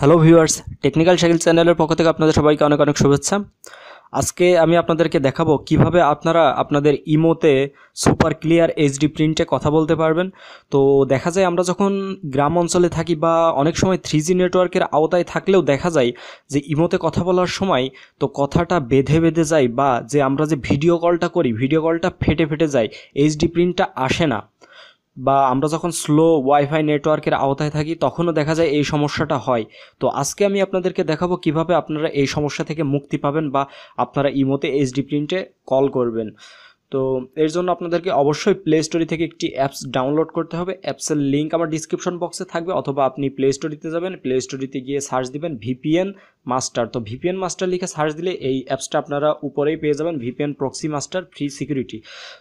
Hello viewers technical Shakil চ্যানেলের পক্ষ থেকে আপনাদের সবাইকে অনেক অনেক শুভেচ্ছা। আজকে আমি আপনাদেরকে দেখাবো কীভাবে আপনারা আপনাদের ইমোতে সুপার ক্লিয়ার এইচডি প্রিন্টে কথা বলতে পারবেন। তো দেখা যায় আমরা যখন গ্রাম অঞ্চলে থাকি বা অনেক সময় থ্রি নেটওয়ার্কের আওতায় থাকলেও দেখা যায় যে ইমোতে কথা বলার সময় তো কথাটা বেঁধে বেঁধে যায় বা যে আমরা যে ভিডিও কলটা করি ভিডিও কলটা ফেটে ফেটে যায়, এইচডি প্রিন্টটা আসে না। বা আমরা যখন স্লো ওয়াইফাই নেটওয়ার্কের আওতায় থাকি, তখনও দেখা যায় এই সমস্যাটা হয়। তো আজকে আমি আপনাদেরকে দেখাবো কীভাবে আপনারা এই সমস্যা থেকে মুক্তি পাবেন বা আপনারা ইমোতে এইচডি প্রিন্টে কল করবেন। তো এর জন্য আপনাদেরকে অবশ্যই প্লে স্টোরি থেকে একটি অ্যাপস ডাউনলোড করতে হবে। অ্যাপসের লিঙ্ক আমার ডিসক্রিপশন বক্সে থাকবে, অথবা আপনি প্লে স্টোরিতে যাবেন প্লে স্টোরিতে গিয়ে সার্চ দিবেন ভিপিএন মাস্টার তো ভিপিএন মাস্টার লিখে সার্চ দিলে এই অ্যাপসটা আপনারা উপরেই পেয়ে যাবেন VPN proxy master free security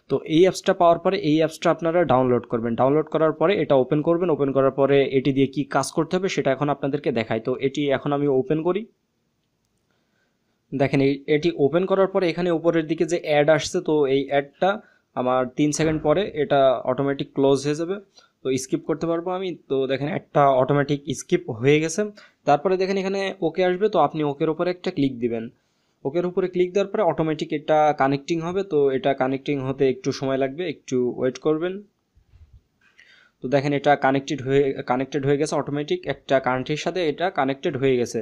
তো এই অ্যাপসটা পাওয়ার পরে এই অ্যাপসটা আপনারা ডাউনলোড করবেন। ডাউনলোড করার পরে এটা ওপেন করবেন ওপেন করার পরে এটি দিয়ে কি কাজ করতে হবে সেটা এখন আপনাদেরকে দেখায় তো এটি এখন আমি ওপেন করি। দেখেন, এই, এটি ওপেন করার পরে এখানে উপরের দিকে যে অ্যাড আসছে, তো এই অ্যাডটা আমার তিন সেকেন্ড পরে এটা অটোমেটিক ক্লোজ হয়ে যাবে। তো স্কিপ করতে পারব আমি। তো দেখেন একটা অটোমেটিক স্কিপ হয়ে গেছে। তারপরে দেখেন, এখানে ওকে আসবে, তো আপনি ওকের উপরে একটা ক্লিক দিবেন। ওকের উপরে ক্লিক দেওয়ার পরে অটোমেটিক এটা কানেক্টিং হবে। তো এটা কানেক্টিং হতে একটু সময় লাগবে, একটু ওয়েট করবেন। তো দেখেন, এটা কানেক্টেড হয়ে কানেক্টেড হয়ে গেছে অটোমেটিক একটা কারেন্টের সাথে এটা কানেক্টেড হয়ে গেছে।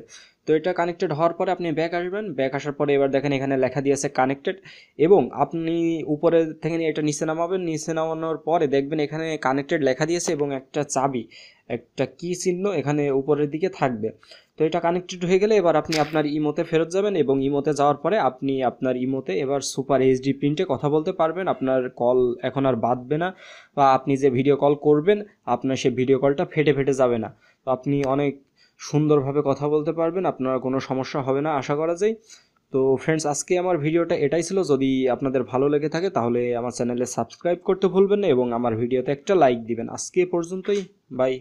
তো এটা কানেক্টেড হওয়ার পরে আপনি ব্যাক আসবেন। ব্যাক আসার পরে এবার দেখেন এখানে লেখা দিয়েছে কানেক্টেড এবং আপনি উপরে থেকে এটা নিচে নামাবেন। নিচে নামানোর পরে দেখবেন এখানে কানেক্টেড লেখা দিয়েছে এবং একটা চাবি। একটা কি চিহ্ন এখানে উপরের দিকে থাকবে। তো এটা কানেক্টেড হয়ে গেলে এবার আপনি আপনার ইমোতে ফেরত যাবেন এবং ইমোতে যাওয়ার পরে আপনি আপনার ইমোতে এবার সুপার এইচডি প্রিন্টে কথা বলতে পারবেন। আপনার কল এখন আর বাঁধবে না বা আপনি যে ভিডিও কল করবেন, আপনার সে ভিডিও কলটা ফেটে ফেটে যাবে না। তো আপনি অনেক সুন্দরভাবে কথা বলতে পারবেন, আপনার কোনো সমস্যা হবে না আশা করা যায়। তো ফ্রেন্ডস আজকে আমার ভিডিওটা এটাই ছিল। যদি আপনাদের ভালো লেগে থাকে তাহলে আমার চ্যানেলে সাবস্ক্রাইব করতে ভুলবেন না এবং আমার ভিডিওতে একটা লাইক দিবেন। আজকে পর্যন্তই। বাই